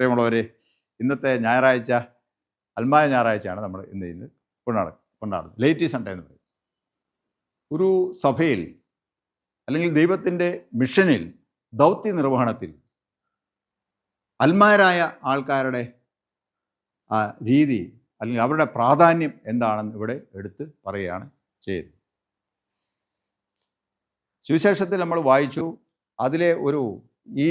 പ്രിയമുള്ളവരെ ഇന്നത്തെ ഞായറാഴ്ച അൽമായ ഞായറാഴ്ചയാണ് നമ്മൾ ഇന്ന് ഇന്ന് കൊണ്ടാടുന്നത് കൊണ്ടാടുന്നത്. ലേറ്റി സൺഡേ എന്ന് പറയും. ഒരു സഭയിൽ അല്ലെങ്കിൽ ദൈവത്തിന്റെ മിഷനിൽ ദൗത്യ നിർവഹണത്തിൽ അൽമാരായ ആൾക്കാരുടെ രീതി അല്ലെങ്കിൽ അവരുടെ പ്രാധാന്യം എന്താണെന്ന് ഇവിടെ എടുത്ത് പറയുകയാണ് ചെയ്തത് സുവിശേഷത്തിൽ നമ്മൾ വായിച്ചു അതിലെ ഒരു ഈ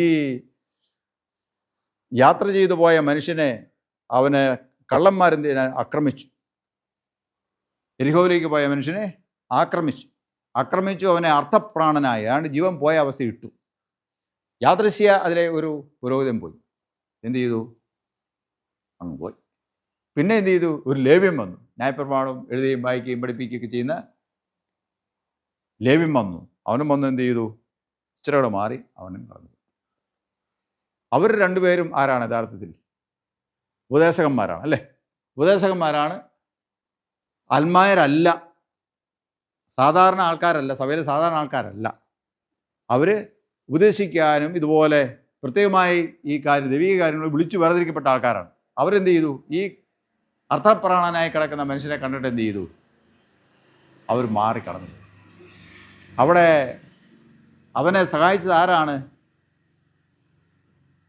യാത്ര ചെയ്തു പോയ മനുഷ്യനെ അവന് കള്ളന്മാരെന്തിനെ ആക്രമിച്ചു. എരിഹോവിലേക്ക് പോയ മനുഷ്യനെ ആക്രമിച്ചു. ആക്രമിച്ചു അവനെ അർത്ഥപ്രാണനായി അയാണ്ട് ജീവൻ പോയ അവസ്ഥ ഇട്ടു യാദൃശ്യ അതിലെ ഒരു പുരോഹിതൻ പോയി. എന്ത് ചെയ്തു? അങ്ങ് പോയി. പിന്നെ എന്ത് ചെയ്തു? ഒരു ലേവ്യം വന്നു. ന്യായപ്രമാണവും എഴുതുകയും വായിക്കുകയും പഠിപ്പിക്കുകയൊക്കെ ചെയ്യുന്ന ലേവ്യം വന്നു. അവനും വന്നു എന്ത് ചെയ്തു? ഇച്ചിരി മാറി അവനും കളഞ്ഞു അവർ രണ്ടുപേരും ആരാണ് യഥാർത്ഥത്തിൽ? ഉപദേശകന്മാരാണ് അല്ലേ? ഉപദേശകന്മാരാണ്. അൽമായരല്ല. സാധാരണ ആൾക്കാരല്ല സഭയിലെ സാധാരണ ആൾക്കാരല്ല. അവർ ഉപദേശിക്കാനും ഇതുപോലെ പ്രത്യേകമായി ഈ കാര്യം ദൈവിക കാര്യങ്ങൾ വിളിച്ചു വേർതിരിക്കപ്പെട്ട ആൾക്കാരാണ്. അവരെന്ത് ചെയ്തു? ഈ അർത്ഥപ്രാണനായി കിടക്കുന്ന മനുഷ്യനെ കണ്ടിട്ട് എന്ത് ചെയ്തു? അവർ മാറിക്കടന്നു. അവിടെ അവനെ സഹായിച്ചത് ആരാണ്?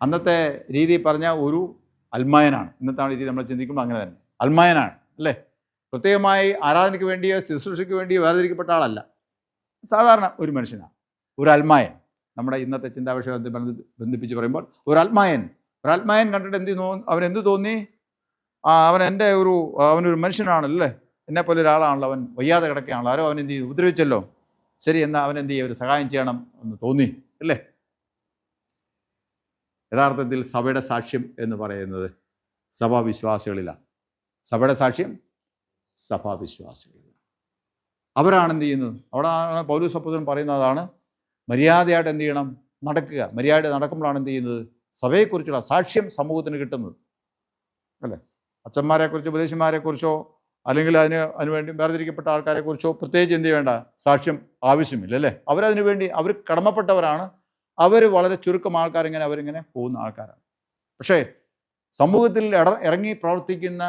അന്നത്തെ രീതി പറഞ്ഞ ഒരു അൽമായനാണ്. ഇന്നത്തെ രീതി നമ്മൾ ചിന്തിക്കുമ്പോൾ അങ്ങനെ തന്നെ. അൽമായനാണ് അല്ലേ? പ്രത്യേകമായി ആരാധനയ്ക്ക് വേണ്ടിയോ ശുശ്രൂഷയ്ക്ക് വേണ്ടിയോ വേർതിരിക്കപ്പെട്ട ആളല്ല. സാധാരണ ഒരു മനുഷ്യനാണ്. ഒരു അൽമായൻ. നമ്മുടെ ഇന്നത്തെ ചിന്താവിഷയത്തെ ബന്ധ- ബന്ധിപ്പിച്ച് പറയുമ്പോൾ ഒരു അൽമായൻ. ഒരു അൽമായൻ കണ്ടിട്ട് എന്ത് അവൻ എന്ത് തോന്നി? ആ അവൻ എന്റെ ഒരു അവനൊരു മനുഷ്യനാണല്ലേ എന്നെ പോലെ ഒരാളാണല്ലോ അവൻ. വയ്യാതെ കിടക്കുകയാണല്ലോ. ആരോ അവൻ എന്ത് ചെയ്തു? ഉപദ്രവിച്ചല്ലോ. ശരി എന്നാൽ അവൻ എന്ത് ചെയ്യും? ഒരു സഹായം ചെയ്യണം എന്ന് തോന്നി അല്ലേ? യഥാർത്ഥത്തിൽ സഭയുടെ സാക്ഷ്യം എന്ന് പറയുന്നത് സഭാവിശ്വാസികളിലാണ്. സഭയുടെ സാക്ഷ്യം സഭാവിശ്വാസികളിലാണ്. അവരാണ് എന്ത് ചെയ്യുന്നത്? അവിടെ പൗലൂസ് പൗരസപ്പുതൻ പറയുന്നതാണ് മര്യാദയായിട്ട് എന്ത് ചെയ്യണം? നടക്കുക. മര്യാദ നടക്കുമ്പോഴാണ് എന്ത് ചെയ്യുന്നത്? സഭയെക്കുറിച്ചുള്ള സാക്ഷ്യം സമൂഹത്തിന് കിട്ടുന്നത്. അല്ലേ? അച്ഛന്മാരെക്കുറിച്ചോ ഉപദേശന്മാരെക്കുറിച്ചോ അല്ലെങ്കിൽ അതിന് അതിനുവേണ്ടി വേർതിരിക്കപ്പെട്ട ആൾക്കാരെക്കുറിച്ചോ പ്രത്യേകിച്ച് എന്ത് വേണ്ട സാക്ഷ്യം ആവശ്യമില്ല അല്ലേ? അവരതിനു വേണ്ടി അവർ കടമപ്പെട്ടവരാണ്. അവർ വളരെ ചുരുക്കം ആൾക്കാരിങ്ങനെ അവരിങ്ങനെ പോകുന്ന ആൾക്കാരാണ്. പക്ഷേ സമൂഹത്തിൽ ഇട ഇറങ്ങി പ്രവർത്തിക്കുന്ന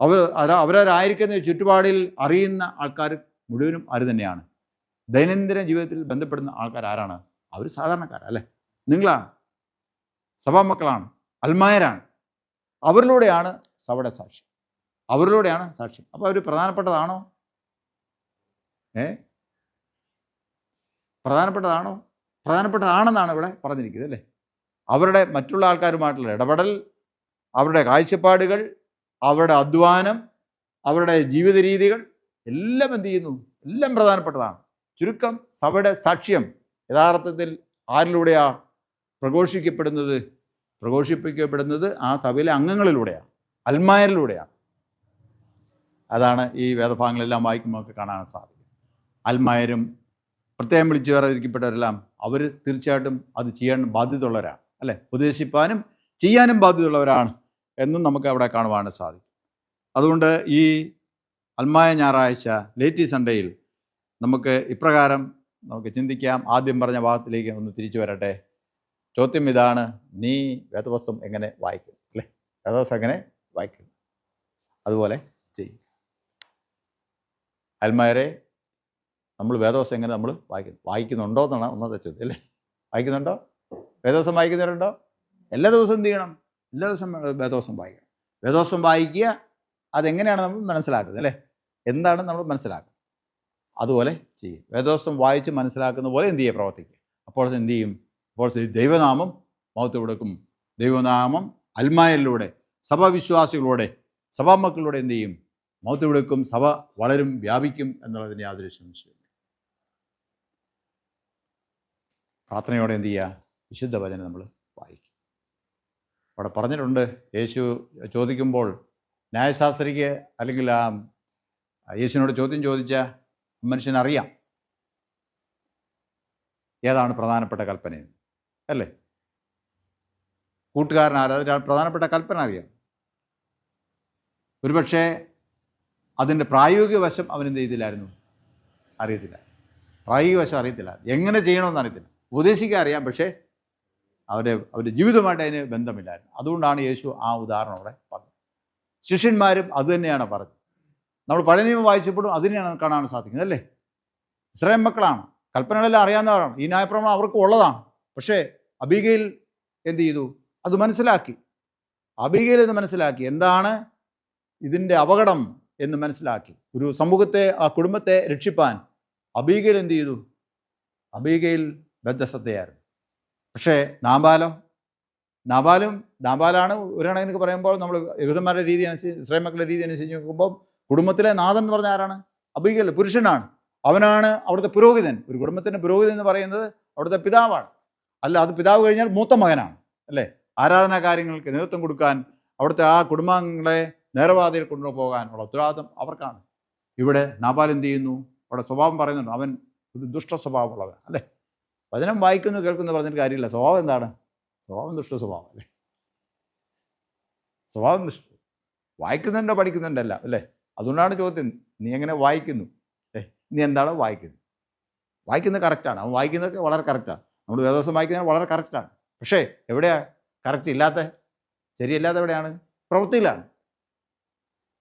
അവർ അവരവരായിരിക്കുന്ന ചുറ്റുപാടിൽ അറിയുന്ന ആൾക്കാർ മുഴുവനും ആര് തന്നെയാണ്? ദൈനംദിന ജീവിതത്തിൽ ബന്ധപ്പെടുന്ന ആൾക്കാർ ആരാണ്? അവർ സാധാരണക്കാരല്ലേ നിങ്ങളാണ്. സഭാമക്കളാണ് അൽമായരാണ്. അവരിലൂടെയാണ് സഭയുടെ സാക്ഷ്യം. അവരിലൂടെയാണ് സാക്ഷ്യം. അപ്പോൾ അവർ പ്രധാനപ്പെട്ടതാണോ? ഏ? പ്രധാനപ്പെട്ടതാണോ? പ്രധാനപ്പെട്ടതാണെന്നാണ് ഇവിടെ പറഞ്ഞിരിക്കുന്നത് അല്ലേ? അവരുടെ മറ്റുള്ള ആൾക്കാരുമായിട്ടുള്ള ഇടപെടൽ അവരുടെ കാഴ്ചപ്പാടുകൾ അവരുടെ അധ്വാനം അവരുടെ ജീവിത രീതികൾ എല്ലാം എന്ത് ചെയ്യുന്നു? എല്ലാം പ്രധാനപ്പെട്ടതാണ്. ചുരുക്കം സഭയുടെ സാക്ഷ്യം യഥാർത്ഥത്തിൽ ആരിലൂടെയാ പ്രഘോഷിക്കപ്പെടുന്നത്? പ്രഘോഷിപ്പിക്കപ്പെടുന്നത് ആ സഭയിലെ അംഗങ്ങളിലൂടെയാണ് അൽമായരിലൂടെയാണ്. അതാണ് ഈ വേദഭാഗങ്ങളെല്ലാം വായിക്കുമ്പോൾ കാണാൻ സാധിക്കും. അൽമായരും പ്രത്യേകം വിളിച്ചു വേർതിരിക്കപ്പെട്ടവരെല്ലാം അവർ തീർച്ചയായിട്ടും അത് ചെയ്യാൻ ബാധ്യതയുള്ളവരാണ് അല്ലേ? ഉപദേശിപ്പാനും ചെയ്യാനും ബാധ്യതയുള്ളവരാണ് എന്നും നമുക്ക് അവിടെ കാണുവാൻ സാധിക്കും. അതുകൊണ്ട് ഈ അൽമായ ഞായറാഴ്ച ലേറ്റി സൺഡേയിൽ നമുക്ക് ഇപ്രകാരം നമുക്ക് ചിന്തിക്കാം. ആദ്യം പറഞ്ഞ ഭാഗത്തിലേക്ക് ഒന്ന് തിരിച്ചു വരട്ടെ. ചോദ്യം ഇതാണ് നീ വേദവസ്തം എങ്ങനെ വായിക്കും അല്ലേ? വേദവസ്തം എങ്ങനെ വായിക്കും? അതുപോലെ ചെയ്യും. അൽമാരെ നമ്മൾ വേദോസം എങ്ങനെ നമ്മൾ വായിക്കുന്നു വായിക്കുന്നുണ്ടോ എന്നാണ് ഒന്നാമത്തെ ചോദ്യം അല്ലേ? വായിക്കുന്നുണ്ടോ? വേദോസം വായിക്കുന്നവരുണ്ടോ എല്ലാ ദിവസവും എന്ത് ചെയ്യണം? എല്ലാ ദിവസവും വേദോസം വായിക്കണം. വേദോസം വായിക്കുക അതെങ്ങനെയാണ് നമ്മൾ മനസ്സിലാക്കുന്നത് അല്ലേ? എന്താണ് നമ്മൾ മനസ്സിലാക്കുക അതുപോലെ ചെയ്യും വേദോസം വായിച്ച് മനസ്സിലാക്കുന്ന പോലെ എന്ത് ചെയ്യുക? പ്രവർത്തിക്കുക. അപ്പോൾ എന്ത് ചെയ്യും? അപ്പോൾ ദൈവനാമം മൗത്ത് കൊടുക്കും. ദൈവനാമം അൽമായലിലൂടെ സഭാവിശ്വാസികളോടെ സഭാമക്കളിലൂടെ എന്ത് ചെയ്യും? മൗത്ത് കൊടുക്കും. സഭ വളരും വ്യാപിക്കും എന്നുള്ളതിന് യാതൊരു സംശയവും പ്രാർത്ഥനയോടെ എന്ത് ചെയ്യുക വിശുദ്ധ വചനം നമ്മൾ വായിക്കും. അവിടെ പറഞ്ഞിട്ടുണ്ട് യേശു ചോദിക്കുമ്പോൾ ന്യായശാസ്ത്രിക്ക് അല്ലെങ്കിൽ ആ യേശുവിനോട് ചോദ്യം ചോദിച്ച മനുഷ്യനറിയാം ഏതാണ് പ്രധാനപ്പെട്ട കൽപ്പനയെന്ന് അല്ലേ? കൂട്ടുകാരൻ ആരാ പ്രധാനപ്പെട്ട കൽപ്പന അറിയാം. ഒരുപക്ഷെ അതിന്റെ പ്രായോഗിക വശം അവനെന്ത് ചെയ്തില്ലായിരുന്നു? അറിയത്തില്ല. പ്രായോഗിക വശം അറിയത്തില്ല. എങ്ങനെ ചെയ്യണമെന്ന് അറിയത്തില്ല. ഉപദേശിക്കാൻ അറിയാം പക്ഷേ അവരെ അവരുടെ ജീവിതമായിട്ട് അതിന് ബന്ധമില്ലായിരുന്നു. അതുകൊണ്ടാണ് യേശു ആ ഉദാഹരണം അവിടെ പറഞ്ഞത്. ശിഷ്യന്മാരും അതുതന്നെയാണ് പറഞ്ഞത്. നമ്മൾ പഴയ നിയമം വായിച്ചപ്പോഴും അതിനെയാണ് കാണാൻ സാധിക്കുന്നത് അല്ലേ? ഇസ്രായേൽ മക്കളാണ്. കൽപ്പനകളെല്ലാം അറിയാവുന്നവരാണ്. ഈ ന്യായപ്രമാണം അവർക്ക് ഉള്ളതാണ്. പക്ഷേ അബികയിൽ എന്ത് ചെയ്തു? അത് മനസ്സിലാക്കി. അബികയിൽ ഇത് മനസ്സിലാക്കി. എന്താണ് ഇതിന്റെ അപകടം എന്ന് മനസ്സിലാക്കി. ഒരു സമൂഹത്തെ ആ കുടുംബത്തെ രക്ഷിപ്പാൻ അബീഗയിൽ എന്ത് ചെയ്തു? അബീഗയിൽ ബദ്ധശ്രദ്ധയായിരുന്നു. പക്ഷേ നാമ്പാലോ നാബാലും നാബാലാണ് ഒരു കണക്കിന് പറയുമ്പോൾ നമ്മൾ യഹൂദന്മാരുടെ രീതി അനുസരിച്ച് ഇസ്രൈമക്കളുടെ മക്കളുടെ രീതി അനുസരിച്ച് നോക്കുമ്പോൾ കുടുംബത്തിലെ നാഥൻ എന്ന് പറഞ്ഞ ആരാണ്? അബീഗൽ പുരുഷനാണ്. അവനാണ് അവിടുത്തെ പുരോഹിതൻ. ഒരു കുടുംബത്തിന്റെ പുരോഹിതൻ എന്ന് പറയുന്നത് അവിടുത്തെ പിതാവാണ്. അല്ല അത് പിതാവ് കഴിഞ്ഞാൽ മൂത്ത മകനാണ് അല്ലേ? ആരാധനാ കാര്യങ്ങൾക്ക് നേതൃത്വം കൊടുക്കാൻ അവിടുത്തെ ആ കുടുംബാംഗങ്ങളെ നേരവാതിയിൽ കൊണ്ടുപോകാനുള്ള ഉത്തരവാദിത്വം അവർക്കാണ്. ഇവിടെ നാബാൽ എന്ത് ചെയ്യുന്നു? അവിടെ സ്വഭാവം പറയുന്നുണ്ട്. അവൻ ഒരു ദുഷ്ട സ്വഭാവമുള്ളവൻ അല്ലേ? വചനം വായിക്കുന്നു കേൾക്കുന്നു പറഞ്ഞിട്ട് കാര്യമില്ല. സ്വഭാവം എന്താണ്? സ്വഭാവം ദുഷ്ട സ്വഭാവം അല്ലേ? സ്വഭാവം ദുഷ്ട വായിക്കുന്നുണ്ടോ പഠിക്കുന്നുണ്ടല്ല അല്ലേ അതുകൊണ്ടാണ് ചോദ്യം നീ എങ്ങനെ വായിക്കുന്നു? ഏ നീ എന്താണ് വായിക്കുന്നത്? വായിക്കുന്നത് കറക്റ്റാണ് അവൻ വായിക്കുന്നതൊക്കെ വളരെ കറക്റ്റാണ് നമ്മൾ വേദോസം വായിക്കുന്നത് വളരെ കറക്റ്റാണ് പക്ഷേ എവിടെയാ? കറക്റ്റ് ഇല്ലാത്ത ശരിയല്ലാത്ത എവിടെയാണ്? പ്രവൃത്തിയിലാണ്.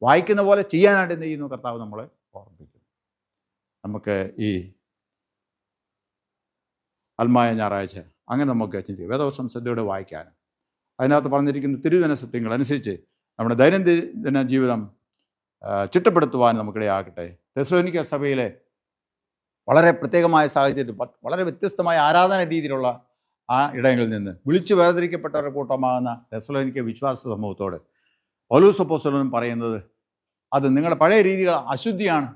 വായിക്കുന്ന പോലെ ചെയ്യാനായിട്ട് എന്ത് ചെയ്യുന്നു? കർത്താവ് നമ്മളെ ഓർമ്മിപ്പിക്കുന്നു. നമുക്ക് ഈ അൽമായ ഞായറാഴ്ച. അങ്ങനെ നമുക്ക് ചിന്തിക്കാം വേദവസം ശ്രദ്ധയോടെ വായിക്കാനും. അതിനകത്ത് പറഞ്ഞിരിക്കുന്ന തിരുവന സത്യങ്ങൾ അനുസരിച്ച് നമ്മുടെ ദൈനംദിന ജീവിതം ചിട്ടപ്പെടുത്തുവാൻ നമുക്കിടയാകട്ടെ. തെസ്ലോനിക്ക സഭയിലെ വളരെ പ്രത്യേകമായ സാഹചര്യത്തിൽ വളരെ വ്യത്യസ്തമായ ആരാധന രീതിയിലുള്ള ആ ഇടങ്ങളിൽ നിന്ന് വിളിച്ചു വേർതിരിക്കപ്പെട്ടവരുടെ കൂട്ടമാകുന്ന തെസ്ലോനിക്ക വിശ്വാസ സമൂഹത്തോട് പൗലൂസപ്പോസ്തലനും പറയുന്നത് അത് നിങ്ങളുടെ പഴയ രീതികൾ അശുദ്ധിയാണ്.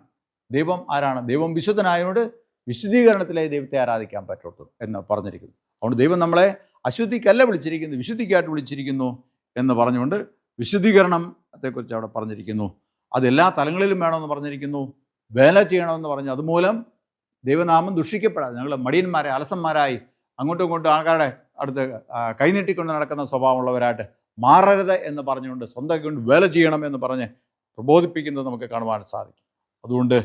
ദൈവം ആരാണ്? ദൈവം വിശുദ്ധനായതുകൊണ്ട് വിശുദ്ധീകരണത്തിലേ ദൈവത്തെ ആരാധിക്കാൻ പറ്റുള്ളൂ എന്ന് പറഞ്ഞിരിക്കുന്നു. അതുകൊണ്ട് ദൈവം നമ്മളെ അശുദ്ധിക്കല്ല വിളിച്ചിരിക്കുന്നു വിശുദ്ധിക്കായിട്ട് വിളിച്ചിരിക്കുന്നു എന്ന് പറഞ്ഞുകൊണ്ട് വിശുദ്ധീകരണത്തെക്കുറിച്ച് അവിടെ പറഞ്ഞിരിക്കുന്നു. അത് എല്ലാ തലങ്ങളിലും വേണമെന്ന് പറഞ്ഞിരിക്കുന്നു. വേല ചെയ്യണമെന്ന് പറഞ്ഞു. അതുമൂലം ദൈവനാമം ദുഷിക്കപ്പെടാതെ ഞങ്ങൾ മടിയന്മാരെ അലസന്മാരായി അങ്ങോട്ടും ഇങ്ങോട്ടും ആൾക്കാരുടെ അടുത്ത് കൈനീട്ടിക്കൊണ്ട് നടക്കുന്ന സ്വഭാവമുള്ളവരായിട്ട് മാറരുത് എന്ന് പറഞ്ഞുകൊണ്ട് സ്വന്തം കൊണ്ട് വേല ചെയ്യണം എന്ന് പറഞ്ഞ് പ്രബോധിപ്പിക്കുന്നത് നമുക്ക് കാണുവാൻ സാധിക്കും. അതുകൊണ്ട്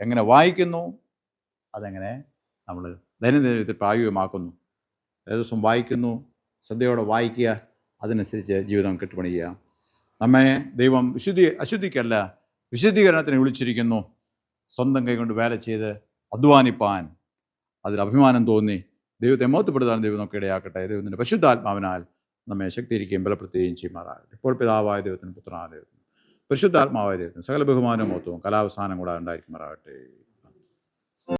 എങ്ങനെ വായിക്കുന്നു അതെങ്ങനെ നമ്മൾ ദൈനംദിന ജീവിതത്തിൽ പ്രായോഗികമാക്കുന്നു. ദിവസം വായിക്കുന്നു ശ്രദ്ധയോടെ വായിക്കുക അതിനനുസരിച്ച് ജീവിതം കെട്ടുപണിയുക. നമ്മെ ദൈവം വിശുദ്ധി അശുദ്ധിക്കല്ല വിശുദ്ധീകരണത്തിന് വിളിച്ചിരിക്കുന്നു. സ്വന്തം കൈകൊണ്ട് വേല ചെയ്ത് അധ്വാനിപ്പാൻ. അതിൽ അഭിമാനം തോന്നി. ദൈവത്തെ മോത്തപ്പെടുത്താൻ ദൈവം നമുക്ക് ഇടയാക്കട്ടെ. ദൈവത്തിന്റെ പരിശുദ്ധാത്മാവിനാൽ നമ്മെ ശക്തിയിരിക്കുകയും ബലപ്പെടുത്തുകയും ചെയ്യുമാറാകട്ടെ. ഇപ്പോൾ പിതാവായ ദൈവത്തിന് പുത്രനായ ദൈവത്തിന് പരിശുദ്ധാത്മാവായ ദൈവത്തിന് സകല ബഹുമാനവും മോത്തവും കലാവസാനം കൂടാതെ ഉണ്ടായിരിക്കുമാറാകട്ടെ.